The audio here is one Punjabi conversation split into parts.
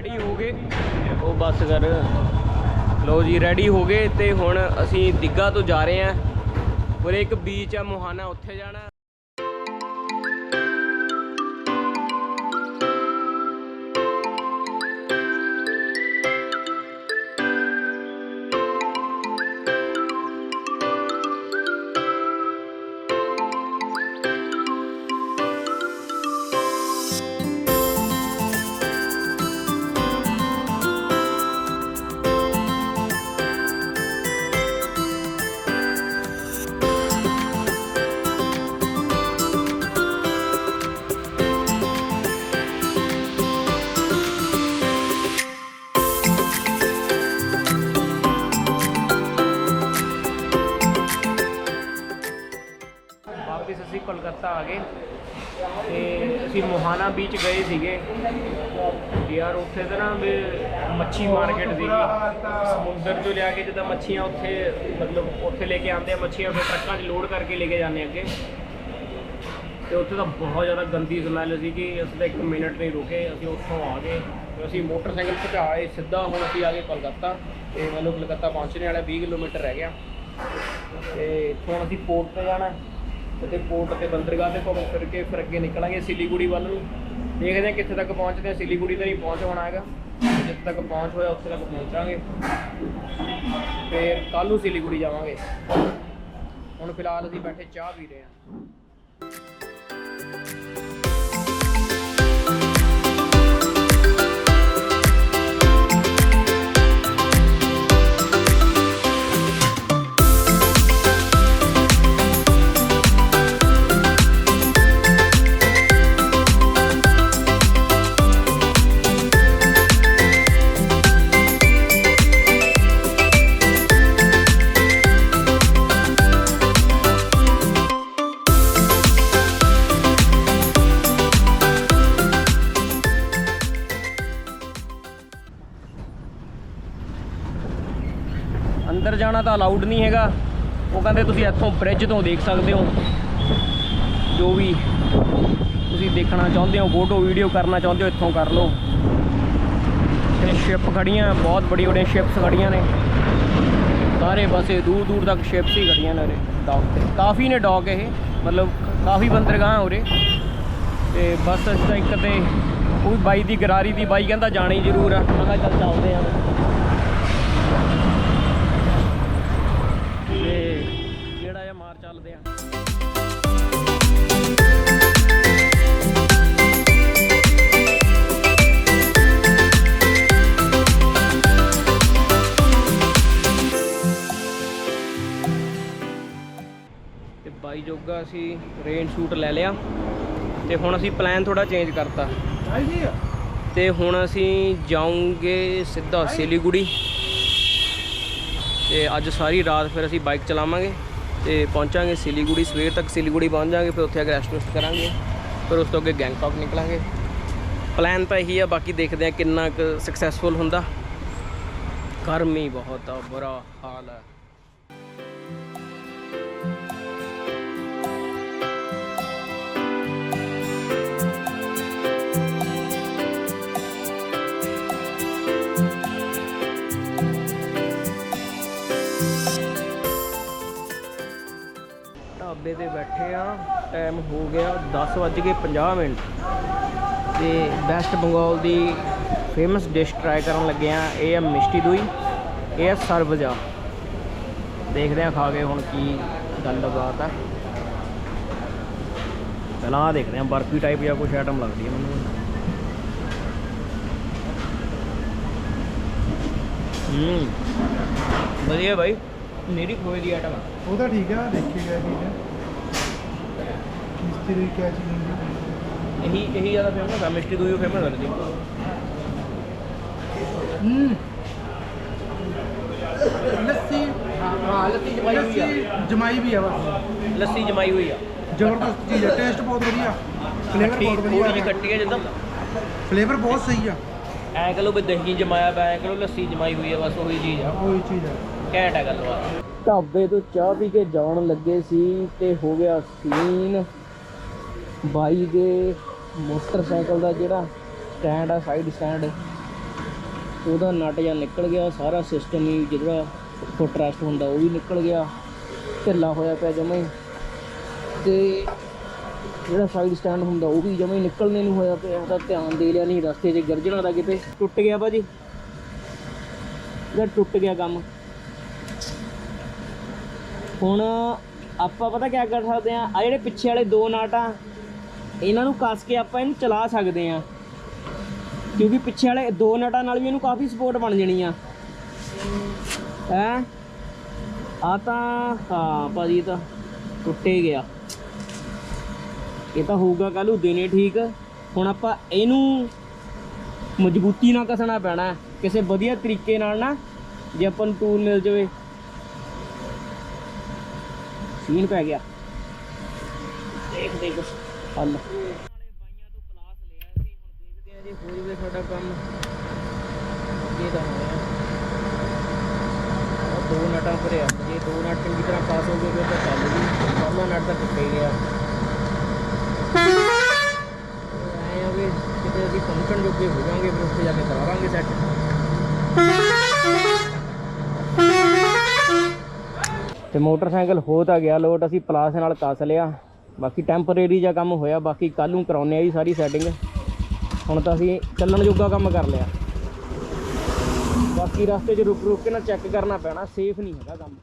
ਰੈਡੀ ਹੋ ਗਏ। ਉਹ ਬੱਸ ਕਰ। ਲੋ ਜੀ ਰੈਡੀ ਹੋ ਗਏ ਤੇ ਹੁਣ ਅਸੀਂ ਦਿੱਗਾ ਤੋਂ ਜਾ ਰਹੇ ਹਾਂ। ਉਰੇ ਇੱਕ ਬੀਚ ਆ, ਮੋਹਾਨਾ, ਉੱਥੇ ਜਾਣਾ। ਆ ਗਏ ਤੇ ਅਸੀਂ ਮੋਹਾਨਾ ਬੀਚ ਗਏ ਸੀਗੇ। ਯਾਰ ਉੱਥੇ ਤਾਂ ਨਾ ਵੀ ਮੱਛੀ ਮਾਰਕੀਟ ਸੀਗੀ। ਸਮੁੰਦਰ ਚੋਂ ਲਿਆ ਕੇ ਜਿੱਦਾਂ ਮੱਛੀਆਂ ਉੱਥੇ, ਮਤਲਬ ਉੱਥੇ ਲੈ ਕੇ ਆਉਂਦੇ ਆ ਮੱਛੀਆਂ, ਫਿਰ ਟਰੱਕਾਂ 'ਚ ਲੋਡ ਕਰਕੇ ਲੈ ਕੇ ਜਾਂਦੇ ਅੱਗੇ। ਤੇ ਉੱਥੇ ਤਾਂ ਬਹੁਤ ਜ਼ਿਆਦਾ ਗੰਦੀ ਸਮੈਲ ਸੀ ਕਿ ਅਸੀਂ ਤਾਂ ਇੱਕ ਮਿੰਟ ਨਹੀਂ ਰੁਕੇ, ਅਸੀਂ ਉੱਥੋਂ ਆ ਗਏ। ਤੇ ਅਸੀਂ ਮੋਟਰਸਾਈਕਲ ਭਜਾਏ ਸਿੱਧਾ ਹੁਣ ਅਸੀਂ ਆ ਗਏ ਕਲਕੱਤਾ। ਤੇ ਮੈਨੂੰ ਕਲਕੱਤਾ ਪਹੁੰਚਣੇ ਵਾਲਾ 20 ਕਿਲੋਮੀਟਰ ਰਹਿ ਗਿਆ। ਤੇ ਇੱਥੋਂ ਅਸੀਂ ਪੋਰਟ ਤੇ ਜਾਣਾ। ਤੇ ਪੋਰਟ ਤੇ ਬੰਦਰਗਾਹ ਤੇ ਘੁੰਮ ਫਿਰ ਕੇ ਫਿਰ ਅੱਗੇ ਨਿਕਲਾਂਗੇ ਸਿਲੀਗੁੜੀ ਵੱਲ ਨੂੰ। ਦੇਖਦੇ ਹਾਂ ਕਿੱਥੇ ਤੱਕ ਪਹੁੰਚਦੇ ਹਾਂ। ਸਿਲੀਗੁੜੀ ਤਾਂ ਨਹੀਂ ਪਹੁੰਚ ਹੋਣਾ ਹੈਗਾ। ਜਿੱਥੇ ਤੱਕ ਪਹੁੰਚ ਹੋਇਆ ਉੱਥੇ ਤੱਕ ਪਹੁੰਚਾਂਗੇ। ਫਿਰ ਕੱਲ੍ਹ ਨੂੰ ਸਿਲੀਗੁੜੀ ਜਾਵਾਂਗੇ। ਹੁਣ ਫਿਲਹਾਲ ਅਸੀਂ ਬੈਠੇ ਚਾਹ ਪੀ ਰਹੇ ਹਾਂ। ਤਾਂ ਅਲਾਉਡ ਨਹੀਂ ਹੈਗਾ। ਉਹ ਕਹਿੰਦੇ ਤੁਸੀਂ ਇੱਥੋਂ ਬ੍ਰਿਜ ਤੋਂ ਦੇਖ ਸਕਦੇ ਹੋ। ਜੋ ਵੀ ਤੁਸੀਂ ਦੇਖਣਾ ਚਾਹੁੰਦੇ ਹੋ ਫੋਟੋ ਵੀਡੀਓ ਕਰਨਾ ਚਾਹੁੰਦੇ ਹੋ, ਇੱਥੋਂ ਕਰ ਲਓ। ਤੇ ਸ਼ਿਪ ਖੜੀਆਂ, ਬਹੁਤ ਬੜੀ ਬੜੀਆਂ ਸ਼ਿਪਸ ਖੜੀਆਂ ਨੇ। ਸਾਰੇ ਪਾਸੇ ਦੂਰ ਦੂਰ ਤੱਕ ਸ਼ਿਪਸ ਹੀ ਖੜੀਆਂ ਨੇ ਉਰੇ ਡੌਕ ਤੇ। ਕਾਫੀ ਨੇ ਡੌਕ ਇਹ, ਮਤਲਬ ਕਾਫੀ ਬੰਦਰਗਾਹ ਉਰੇ ਤੇ ਬਸ ਅਸੀਂ ਤਾਂ ਇੱਕ ਤੇ ਉਹ ਬਾਈ ਦੀ ਗਰਾਰੀ ਦੀ ਬਾਈ ਕਹਿੰਦਾ ਜਾਣਾ ਜ਼ਰੂਰ ਆ। ਮੈਂ ਕਿਹਾ ਚੱਲ ਚੱਲਦੇ ਆ ਤੇ ਜਿਹੜਾ ਜਿਹਾ ਮਾਰ ਚੱਲਦੇ ਆ। ਤੇ ਬਾਈ ਜੋਗਾ ਅਸੀਂ ਰੇਨ ਸ਼ੂਟ ਲੈ ਲਿਆ। ਤੇ ਹੁਣ ਅਸੀਂ ਪਲਾਨ ਥੋੜਾ ਚੇਂਜ ਕਰਤਾ। ਤੇ ਹੁਣ ਅਸੀਂ ਜਾਉਂਗੇ ਸਿੱਧਾ ਸਿਲੀਗੁੜੀ। ਤੇ ਅੱਜ ਸਾਰੀ ਰਾਤ ਫਿਰ ਅਸੀਂ ਬਾਈਕ ਚਲਾਵਾਂਗੇ। ਤੇ ਪਹੁੰਚਾਂਗੇ ਸਿਲੀਗੁੜੀ, ਸਵੇਰ ਤੱਕ ਸਿਲੀਗੁੜੀ ਪਹੁੰਚ ਜਾਾਂਗੇ, ਫਿਰ ਉੱਥੇ ਆ ਕੇ ਰੈਸਟ ਰੁਸਟ ਕਰਾਂਗੇ ਫਿਰ ਉਸ ਤੋਂ ਅੱਗੇ ਗੈਂਗਟੌਕ ਨਿਕਲਾਂਗੇ। ਪਲਾਨ ਤਾਂ ਇਹੀ ਆ, ਬਾਕੀ ਦੇਖਦੇ ਆ ਕਿੰਨਾ ਕੁ ਸਕਸੈਸਫੁਲ ਹੁੰਦਾ। ਗਰਮੀ ਬਹੁਤ ਆ, ਬੁਰਾ ਹਾਲ ਆ। ਬੈਠੇ ਆ ਟਾਈਮ ਹੋ ਗਿਆ 10:50 ਮਿੰਟ। ਤੇ ਵੈਸਟ ਬੰਗਾਲ ਦੀ ਫੇਮਸ ਡਿਸ਼ ਟਰਾਈ ਕਰਨ ਲੱਗੇ ਆ, ਇਹ ਆ ਮਿਸ਼ਟੀ ਦੂਈ, ਇਹ ਆ ਸਰਬਜਾ ਦੇਖਦੇ ਆ ਖਾ ਕੇ ਹੁਣ ਕੀ ਗੱਲਬਾਤ ਆ। ਪਹਿਲਾਂ ਆਹ ਦੇਖਦੇ ਆ, ਬਰਫੀ ਟਾਈਪ ਜਾਂ ਕੁਝ ਆਈਟਮ ਲੱਗਦੀ ਹੈ ਮੈਨੂੰ। ਹੂੰ, ਵਧੀਆ ਬਾਈ ਮੇਰੀ ਖੋਏ ਦੀ ਆਈਟਮ ਉਹ ਤਾਂ ਠੀਕ ਆ, ਦੇਖੀ ਗਿਆ ਠੀਕ ਹੈ ਕਿਆ ਚੀਜ਼ ਹੁੰਦੀ ਹੈ? ਇਹੀ ਇਹੀ ਜ਼ਿਆਦਾ ਫੇਮਸ ਆ ਮਿਸ਼ਟੀ ਦੂਈ ਫੇਮਸ ਲੱਗਦੀ ਹੂੰ। ਲੱਸੀ ਹਾਂ ਲੱਸੀ ਜਮਾਈ ਹੋਈ ਆ। ਲੱਸੀ ਜਮਾਈ ਵੀ ਆ ਬਸ। ਲੱਸੀ ਜਮਾਈ ਹੋਈ ਆ। ਜ਼ਬਰਦਸਤ ਚੀਜ਼ ਹੈ ਟੇਸਟ ਬਹੁਤ ਵਧੀਆ। ਫਲੇਵਰ ਬਹੁਤ ਥੋੜੀ ਜਿਹੀ ਵਧੀਆ ਖੱਟੀ ਆ ਜਿੱਦਾਂ। ਫਲੇਵਰ ਬਹੁਤ ਸਹੀ ਆ। ਐ ਕਹ ਲੋ ਵੀ ਦਹੀਂ ਜਮਾਇਆ ਪਿਆ ਐ ਕਹ ਲੋ ਲੱਸੀ ਜਮਾਈ ਹੋਈ ਆ ਬਸ ਉਹੀ ਚੀਜ਼ ਆ। ਉਹੀ ਚੀਜ਼ ਆ। ਘੈਂਟ ਹੈ ਗੱਲਬਾਤ ਢਾਬੇ ਤੋਂ ਚਾਹ ਪੀ ਕੇ ਜਾਣ ਲੱਗੇ ਸੀ ਤੇ ਹੋ ਗਿਆ ਸੀਨ। ਬਾਈ ਦੇ ਮੋਟਰਸਾਈਕਲ ਦਾ ਜਿਹੜਾ ਸਟੈਂਡ ਆ ਸਾਈਡ ਸਟੈਂਡ ਉਹਦਾ ਨਟ ਜਾਂ ਨਿਕਲ ਗਿਆ, ਸਾਰਾ ਸਿਸਟਮ ਹੀ ਜਿਹੜਾ ਫੁੱਟ ਰੈਸਟ ਹੁੰਦਾ ਉਹ ਵੀ ਨਿਕਲ ਗਿਆ, ਢਿੱਲਾ ਹੋਇਆ ਪਿਆ ਜਮਾਂ ਹੀ। ਤੇ ਜਿਹੜਾ ਸਾਈਡ ਸਟੈਂਡ ਹੁੰਦਾ ਉਹ ਵੀ ਜਮਾਂ ਹੀ ਨਿਕਲਣੇ ਨੂੰ ਹੋਇਆ ਪਿਆ, ਉਹਦਾ ਧਿਆਨ ਦੇ ਲਿਆ ਨਹੀਂ, ਰਸਤੇ 'ਚ ਗਰਜਣਾ ਦਾ ਕਿਤੇ। ਟੁੱਟ ਗਿਆ ਭਾਜੀ। ਜਦ ਟੁੱਟ ਗਿਆ ਕੰਮ। ਹੁਣ ਆਪਾਂ ਪਤਾ ਕਿਆ ਕਰ ਸਕਦੇ ਆ ਆ ਜਿਹੜੇ ਪਿੱਛੇ ਵਾਲੇ ਦੋ ਨਾਟ ਆ ਇਹਨਾਂ ਨੂੰ ਕੱਸ ਕੇ ਆਪਾਂ ਇਹਨੂੰ ਚਲਾ ਸਕਦੇ ਆ ਕਿਉਂਕਿ ਪਿੱਛੇ ਵਾਲੇ ਦੋ ਨਟਾਂ ਨਾਲ ਵੀ ਇਹਨੂੰ ਕਾਫੀ ਸਪੋਰਟ ਬਣ ਜਣੀ ਆ। ਹੈ? ਆ ਤਾਂ, ਹਾਂ ਭਾਜੀ ਇਹ ਤਾਂ ਟੁੱਟੇ ਗਿਆ। ਇਹ ਤਾਂ ਹੋਊਗਾ ਕੱਲੂ ਨੂੰ ਦਿਨੇ ਠੀਕ। ਹੁਣ ਆਪਾਂ ਇਹਨੂੰ ਮਜ਼ਬੂਤੀ ਨਾਲ ਕਸਣਾ ਪੈਣਾ ਕਿਸੇ ਵਧੀਆ ਤਰੀਕੇ ਨਾਲ ਨਾ, ਜੇ ਆਪਾਂ ਨੂੰ ਟੂਲ ਮਿਲ ਜਾਵੇ। ਸੀਨ ਪੈ ਗਿਆ। ਦੇਖਦੇ ਕੁਛ ਹੱਲ। ਬਾਈਆਂ ਹੋ ਜਵੇ ਸਾਡਾ ਕੰਮ ਅੱਗੇ ਤਾਂ ਹੋਇਆ ਉਹ ਦੋ ਨਟਾਂ ਭਰਿਆ ਜੇ ਦੋ ਨਟ ਚੰਗੀ ਤਰ੍ਹਾਂ ਪਾਸ ਹੋ ਗਏ ਤਾਂ ਚੱਲ ਗਈ ਪਹਿਲਾ ਨਟ ਤਾਂ ਟੁੱਟੇ ਗਿਆ ਐ ਆ ਵੀ ਕਿਤੇ ਅਸੀਂ ਪਹੁੰਚਣ ਜੋਗੇ ਹੋ ਜਾਵਾਂਗੇ ਫਿਰ ਉੱਥੇ ਜਾ ਕੇ ਕਰਾਵਾਂਗੇ ਸੈੱਟ ਤੇ ਮੋਟਰਸਾਈਕਲ ਹੋ ਤਾਂ ਗਿਆ, ਲੋਟ ਅਸੀਂ ਪਲਾਸ ਨਾਲ ਕੱਸ ਲਿਆ। ਬਾਕੀ ਟੈਂਪਰੇਰੀ ਜਿਹਾ ਕੰਮ ਹੋਇਆ, ਬਾਕੀ ਕੱਲ ਨੂੰ ਕਰਾਉਨੇ ਆ ਜੀ ਸਾਰੀ ਸੈਟਿੰਗ ਹੁਣ ਤਾਂ ਅਸੀਂ ਚੱਲਣ ਜੋਗਾ ਕੰਮ ਕਰ ਲਿਆ। ਬਾਕੀ ਰਸਤੇ 'ਚ ਰੁਕ ਰੁਕ ਕੇ ਨਾ ਚੈੱਕ ਕਰਨਾ ਪੈਣਾ ਸੇਫ ਨਹੀਂ ਹੈਗਾ ਕੰਮ।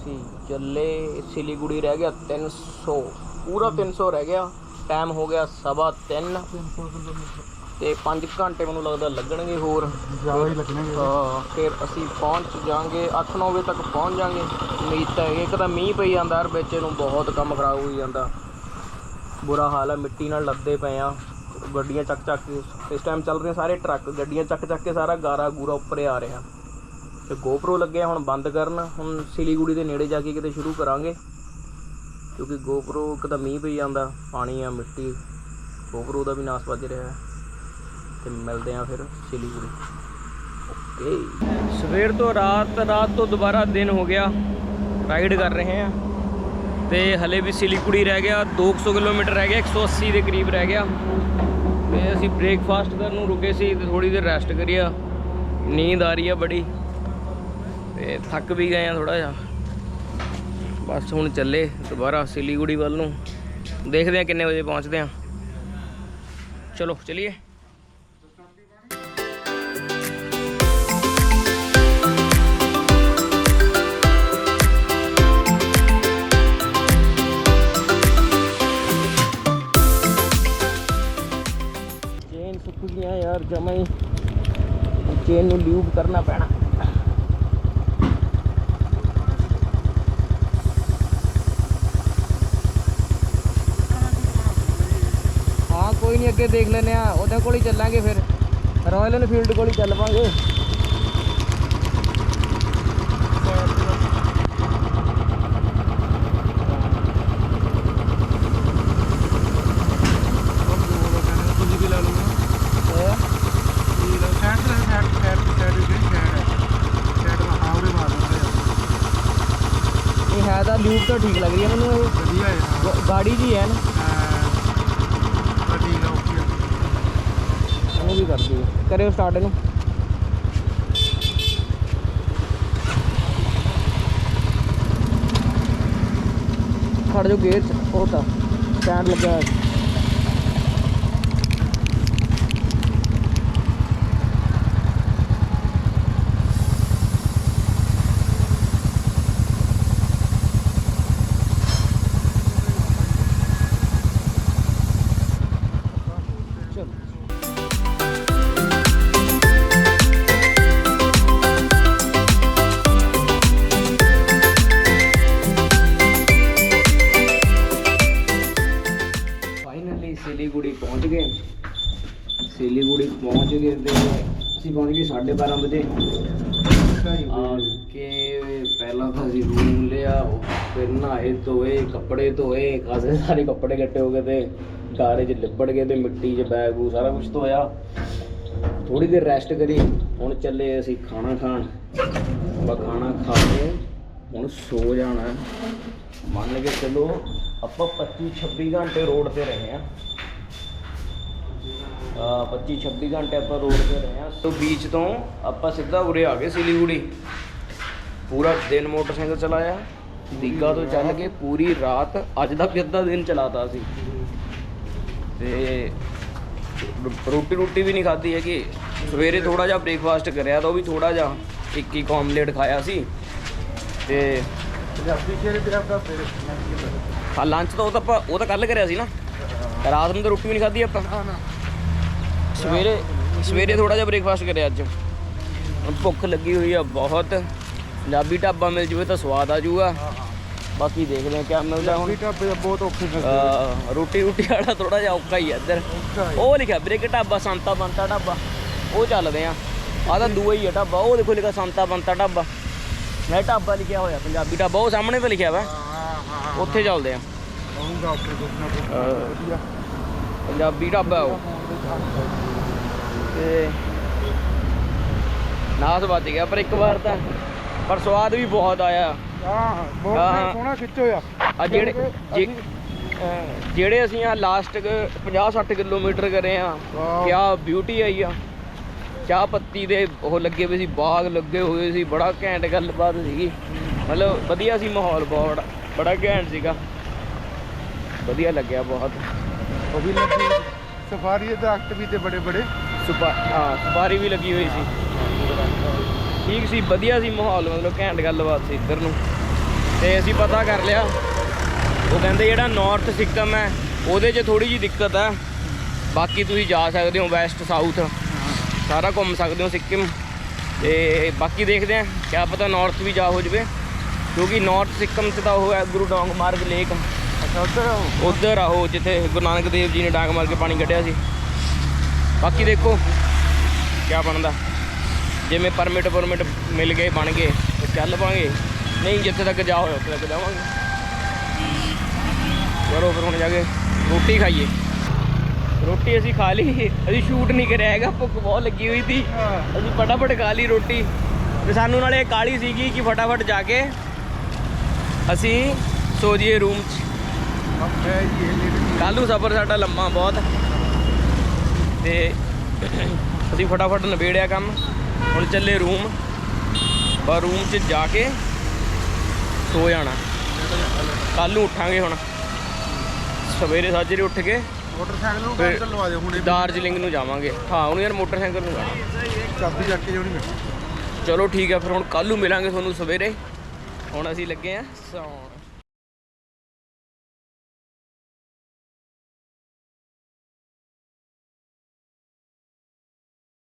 ਅਸੀਂ ਚੱਲੇ ਸਿਲੀਗੁੜੀ ਰਹਿ ਗਿਆ 300 ਪੂਰਾ 300 ਰਹਿ ਗਿਆ। ਟਾਈਮ ਹੋ ਗਿਆ ਸਵਾ 3 ਤੇ 5 ਘੰਟੇ ਮੈਨੂੰ ਲੱਗਦਾ ਲੱਗਣਗੇ ਹੋਰ। ਜ਼ਿਆਦਾ ਹੀ ਲੱਗਣਗੇ। ਹਾਂ ਫਿਰ ਅਸੀਂ ਪਹੁੰਚ ਜਾਾਂਗੇ 8-9 ਵਜੇ ਤੱਕ ਪਹੁੰਚ ਜਾਾਂਗੇ ਉਮੀਦ ਤਾਂ ਹੈਗੀ ਇੱਕ ਤਾਂ ਮੀਂਹ ਪਈ ਜਾਂਦਾ ਯਾਰ ਵਿੱਚ ਨੂੰ ਬਹੁਤ ਕੰਮ ਖਰਾਬ ਹੋਈ ਜਾਂਦਾ। ਬੁਰਾ ਹਾਲ ਹੈ ਮਿੱਟੀ ਨਾਲ ਲੱਦੇ ਪਏ ਆ। ਗੱਡੀਆਂ ਚੱਕ ਚੱਕ ਕੇ ਇਸ ਟਾਈਮ ਚੱਲ ਰਹੇ ਸਾਰੇ ਟਰੱਕ ਗੱਡੀਆਂ ਚੱਕ ਚੱਕ ਕੇ ਸਾਰਾ ਗਾਰਾ ਗੂਰਾ ਉੱਪਰੇ ਆ ਰਿਹਾ। ਤੇ GoPro ਲੱਗਿਆ ਹੁਣ ਬੰਦ ਕਰਨ। ਹੁਣ ਸਿਲੀਗੁੜੀ ਦੇ ਨੇੜੇ ਜਾ ਕੇ ਕਿਤੇ ਸ਼ੁਰੂ ਕਰਾਂਗੇ। ਕਿਉਂਕਿ GoPro ਇੱਕ ਤਾਂ ਮੀਂਹ ਪਈ ਜਾਂਦਾ, ਪਾਣੀ ਆ, ਮਿੱਟੀ। GoPro ਦਾ ਵੀ ਨਾਸ ਵੱਜ ਰਿਹਾ ਹੈ। ਤੇ ਮਿਲਦੇ ਆ ਫਿਰ ਸਿਲੀਗੁੜੀ। ਓਕੇ। ਸਵੇਰ ਤੋਂ ਰਾਤ ਰਾਤ ਤੋਂ ਦੁਬਾਰਾ ਦਿਨ ਹੋ ਗਿਆ। ਰਾਈਡ ਕਰ ਰਹੇ ਆ ਤੇ ਹਲੇ ਵੀ ਸਿਲੀਗੁੜੀ ਰਹਿ ਗਿਆ। 200 ਕਿਲੋਮੀਟਰ ਰਹਿ ਗਿਆ 180 ਦੇ ਕਰੀਬ ਰਹਿ ਗਿਆ। ਤੇ ਅਸੀਂ ਬ੍ਰੇਕਫਾਸਟ ਕਰਨ ਨੂੰ ਰੁਕੇ ਸੀ। ਤੇ ਥੋੜੀ ਦੇਰ ਰੈਸਟ ਕਰੀਆ ਨੀਂਦ ਆ ਰਹੀ ਆ ਬੜੀ। ਤੇ ਥੱਕ ਵੀ ਗਏ ਆ ਥੋੜਾ ਜਿਹਾ। ਬਸ ਹੁਣ ਚੱਲੇ ਦੁਬਾਰਾ ਸਿਲੀਗੁੜੀ ਵੱਲ ਨੂੰ। ਦੇਖਦੇ ਆ ਕਿੰਨੇ ਵਜੇ ਪਹੁੰਚਦੇ ਆ। ਚਲੋ, ਚਲਿਏ। ਚੇਨ ਸੁੱਕ ਗਈਆਂ ਯਾਰ ਜਮਾ ਚੇਨ ਨੂੰ ਲਿਊਬ ਕਰਨਾ ਪੈਣਾ। ਹਾਂ ਦੇਖ ਲੈਨੇ ਆ ਉਹਦੇ ਕੋਲ ਹੀ ਚੱਲਾਂਗੇ ਫਿਰ। ਰਾਇਲ ਐਨਫੀਲਡ ਕੋਲ ਹੀ ਚੱਲ ਪਾਂਗੇ। ਹੈ ਤਾਂ ਲਿਊਬ ਤਾਂ ਠੀਕ ਲੱਗ ਰਹੀ ਹੈ ਮੈਨੂੰ ਇਹ ਵਧੀਆ ਹੈ ਹਾਂ ਗ- ਗਾੜੀ ਜੀ ਹੈ ਨਾ ਹਾਂ ਬਸ ਠੀਕ ਆ ਓਕੇ ਇਹਨੂੰ ਵੀ ਕਰ ਦਈਏ ਕਰਿਓ ਸਟਾਰਟ ਇਹਨੂੰ ਖੜ ਜੋ ਗੇਅਰ ਚ ਉਹ ਤਾਂ ਸਟੈਂਡ ਲੱਗਾ 12:30 ਵਜੇ। ਆ ਕੇ ਪਹਿਲਾਂ ਤਾਂ ਅਸੀਂ ਰੂਮ ਲਿਆ ਫਿਰ ਨਹਾਏ, ਧੋਏ, ਕੱਪੜੇ ਧੋਏ, ਖਾਸੇ ਸਾਰੇ ਕੱਪੜੇ ਇਕੱਠੇ ਹੋ ਗਏ ਤੇ ਗਾਰੇ 'ਚ ਲਿਬੜ ਗਏ ਤੇ ਮਿੱਟੀ 'ਚ ਬੈਗ ਬੂ ਸਾਰਾ ਕੁਝ ਧੋਇਆ। ਥੋੜੀ ਦੇਰ ਰੈਸਟ ਕਰੀ, ਹੁਣ ਚੱਲੇ ਅਸੀਂ ਖਾਣਾ ਖਾਣ। ਆਪਾਂ ਖਾਣਾ ਖਾ ਕੇ ਹੁਣ ਸੋ ਜਾਣਾ। ਮੰਨ ਕੇ ਚੱਲੋ ਆਪਾਂ 25 26 ਘੰਟੇ ਰੋਡ ਤੇ ਰਹੇ ਆ 25 26 ਘੰਟੇ ਆਪਾਂ ਰੋਡ ਤੇ ਰਹੇ ਆ ਤੋਂ ਬੀਚ ਤੋਂ ਆਪਾਂ ਸਿੱਧਾ ਉਰੇ ਆ ਗਏ ਸਿਲੀਗੁੜੀ। ਪੂਰਾ ਦਿਨ ਮੋਟਰਸਾਈਕਲ ਚਲਾਇਆ। ਦੀਗਾ ਤੋਂ ਚੱਲ ਕੇ ਪੂਰੀ ਰਾਤ, ਅੱਜ ਦਾ ਵੀ ਅੱਧਾ ਦਿਨ ਚਲਾਤਾ ਸੀ। ਤੇ ਰੋਟੀ ਰੋਟੀ ਵੀ ਨਹੀਂ ਖਾਧੀ ਹੈਗੀ। ਸਵੇਰੇ ਥੋੜਾ ਜਿਹਾ ਬ੍ਰੇਕਫਾਸਟ ਕਰਿਆ ਤਾਂ ਉਹ ਵੀ ਥੋੜਾ ਜਿਹਾ ਇੱਕ ਇੱਕ ਆਮਲੇਟ ਖਾਇਆ ਸੀ। ਤੇ ਪੰਜਾਬੀ ਸ਼ੇਰ ਤੇਰਾ ਦਾ ਫਿਰ ਹਾਂ ਲੰਚ ਤਾਂ ਉਹ ਤਾਂ ਆਪਾਂ ਉਹ ਤਾਂ ਕੱਲ ਕਰਿਆ ਸੀ ਨਾ। ਰਾਤ ਨੂੰ ਤਾਂ ਰੋਟੀ ਵੀ ਨਹੀਂ ਖਾਧੀ ਆਪਾਂ। ਨਾ। ਸਵੇਰੇ ਸਵੇਰੇ ਥੋੜਾ ਜਿਹਾ ਬ੍ਰੇਕਫਾਸਟ ਕਰਿਆ ਅੱਜ। ਹੁਣ ਭੁੱਖ ਲੱਗੀ ਹੋਈ ਆ ਬਹੁਤ। ਪੰਜਾਬੀ ਢਾਬਾ ਮਿਲ ਜੂਵੇ ਤਾਂ ਸਵਾਦ ਆ ਜਾਊਗਾ ਬਾਕੀ ਦੇਖਦੇ ਆ ਕਿਆ ਮਿਲਦਾ ਹੁਣ। ਢਾਬੇ ਦਾ ਬਹੁਤ ਔਖੇ ਅਹ ਰੋਟੀ ਰੋਟੀ ਵਾਲਾ ਥੋੜਾ ਜਿਹਾ ਔਖਾ ਹੀ ਆ ਇੱਧਰ। ਉਹ ਲਿਖਿਆ ਬ੍ਰੇਕ ਢਾਬਾ ਸੰਤਾ ਬੰਤਾ ਢਾਬਾ। ਉਹ ਚੱਲਦੇ ਆ ਆ ਤਾਂ ਦੂਆ ਹੀ ਆ ਢਾਬਾ। ਉਹ ਦੇਖੋ ਲਿਖਿਆ ਸੰਤਾ ਬੰਤਾ ਢਾਬਾ। ਮੈਂ ਢਾਬਾ ਲਿਖਿਆ ਹੋਇਆ ਪੰਜਾਬੀ ਢਾਬਾ। ਉਹ ਸਾਹਮਣੇ ਤਾਂ ਲਿਖਿਆ ਵਾ। ਉੱਥੇ ਚੱਲਦੇ ਆ ਆਉਂਗਾ ਉੱਥੇ ਅਹ ਪੰਜਾਬੀ ਢਾਬਾ ਉਹ। ਤੇ ਨਾਸ ਵੱਜ ਗਿਆ ਪਰ ਇੱਕ ਵਾਰ ਤਾਂ ਪਰ ਸਵਾਦ ਵੀ ਬਹੁਤ ਆਇਆ। ਹਾਂ ਬਹੁਤ। ਸੋਹਣਾ ਖਿੱਚੋ ਆ ਆ ਜਿਹੜੇ ਜਿਹੜੇ ਅਸੀਂ ਆ ਲਾਸਟ 50 60 ਕਿਲੋਮੀਟਰ ਕਰੇ ਆ। ਕਿਆ ਬਿਊਟੀ ਆਈ ਆ। ਚਾਹ ਪੱਤੀ ਦੇ ਉਹ ਲੱਗੇ ਹੋਏ ਸੀ ਬਾਗ ਲੱਗੇ ਹੋਏ ਸੀ ਬੜਾ ਘੈਂਟ ਗੱਲਬਾਤ ਸੀਗੀ। ਮਤਲਬ ਵਧੀਆ ਸੀ ਮਾਹੌਲ ਬਹੁਤ ਬੜਾ ਘੈਂਟ ਸੀਗਾ। ਵਧੀਆ ਲੱਗਿਆ ਬਹੁਤ। ਉਹ ਵੀ ਲੱਗੀ। ਸਫਾਰੀ ਦੇ ਦਰਖਤ ਵੀ ਤੇ ਬੜੇ ਬੜੇ। ਸੁਪਾ, ਹਾਂ, ਸਫਾਰੀ ਵੀ ਲੱਗੀ ਹੋਈ ਸੀ। ਠੀਕ ਸੀ, ਵਧੀਆ ਸੀ ਮਾਹੌਲ, ਮਤਲਬ ਘੈਂਟ ਗੱਲਬਾਤ ਸੀ ਇੱਧਰ ਨੂੰ। ਤੇ ਅਸੀਂ ਪਤਾ ਕਰ ਲਿਆ। ਉਹ ਕਹਿੰਦੇ ਜਿਹੜਾ ਨਾਰਥ ਸਿੱਕਮ ਹੈ, ਉਹਦੇ 'ਚ ਥੋੜੀ ਜੀ ਦਿੱਕਤ ਹੈ। ਬਾਕੀ ਤੁਸੀਂ ਜਾ ਸਕਦੇ ਹੋ ਵੈਸਟ ਸਾਊਥ ਸਾਰਾ ਘੁੰਮ ਸਕਦੇ ਹੋ ਸਿੱਕਮ। ਤੇ ਬਾਕੀ ਦੇਖਦੇ ਆ ਕਿਆ ਪਤਾ ਨਾਰਥ ਵੀ ਜਾ ਹੋ ਜਵੇ। ਕਿਉਂਕਿ ਨਾਰਥ ਸਿੱਕਮ 'ਚ ਤਾਂ ਉਹ ਹੈ ਗੁਰੂ ਡੋਂਗ ਮਾਰਗ ਲੇਕ। ਉੱਧਰ ਉਧਰ ਆ ਜਿੱਥੇ ਗੁਰੂ ਨਾਨਕ ਦੇਵ ਜੀ ਨੇ ਡਾਂਗ ਮਾਰ ਕੇ ਪਾਣੀ ਕੱਢਿਆ ਸੀ। ਬਾਕੀ ਦੇਖੋ ਕਿਆ ਬਣਦਾ। ਜਿਵੇਂ ਪਰਮਿਟ ਪਰਮਿਟ ਮਿਲ ਗਏ, ਬਣ ਗਏ, ਤੇ ਚੱਲ ਪਾਂਗੇ। ਨਹੀਂ, ਜਿੱਥੇ ਤੱਕ ਜਾ ਹੋਇਆ, ਉੱਥੇ ਤੱਕ ਜਾਵਾਂਗੇ। ਚਲੋ ਫਿਰ ਹੁਣ ਜਾ ਕੇ ਰੋਟੀ ਖਾਈਏ। ਰੋਟੀ ਅਸੀਂ ਖਾ ਲਈ। ਅਸੀਂ ਸ਼ੂਟ ਨਹੀਂ ਕਰਿਆ ਹੈਗਾ, ਭੁੱਖ ਬਹੁਤ ਲੱਗੀ ਹੋਈ ਸੀ। ਅਸੀਂ ਫਟਾਫਟ ਖਾ ਲਈ ਰੋਟੀ। ਤੇ ਸਾਨੂੰ ਨਾਲੇ ਕਾਲੀ ਸੀਗੀ ਕਿ ਫਟਾਫਟ ਜਾ ਕੇ ਅਸੀਂ ਸੋ ਜਾਈਏ ਰੂਮ 'ਚ। ਕੱਲ੍ਹ ਨੂੰ ਸਫ਼ਰ ਸਾਡਾ ਲੰਮਾ ਬਹੁਤ। ਤੇ ਅਸੀਂ ਫਟਾਫਟ ਨਿਬੇੜਿਆ ਕੰਮ। ਹੁਣ ਚੱਲੇ ਰੂਮ ਬਾ ਰੂਮ 'ਚ ਜਾ ਕੇ ਸੋ ਜਾਣਾ। ਕੱਲ੍ਹ ਨੂੰ ਉੱਠਾਂਗੇ ਹੁਣ। ਸਵੇਰੇ ਸਾਜਰੇ ਉੱਠ ਕੇ ਮੋਟਰਸਾਈਕਲ ਨੂੰ ਕੰਮ ਲਵਾ ਦੇ ਹੁਣੇ ਦਾਰਜਲਿੰਗ ਨੂੰ ਜਾਵਾਂਗੇ। ਹਾਂ ਉਹਨੂੰ ਯਾਰ ਮੋਟਰਸਾਈਕਲ ਨੂੰ ਜਾਣਾ। ਚਾਬੀ ਚੱਕ ਕੇ ਜਾਣੀ ਮੈਂ ਚਲੋ ਠੀਕ ਹੈ ਫਿਰ ਹੁਣ ਕੱਲ੍ਹ ਨੂੰ ਮਿਲਾਂਗੇ ਤੁਹਾਨੂੰ ਸਵੇਰੇ। ਹੁਣ ਅਸੀਂ ਲੱਗੇ ਆ ਸੌਣ।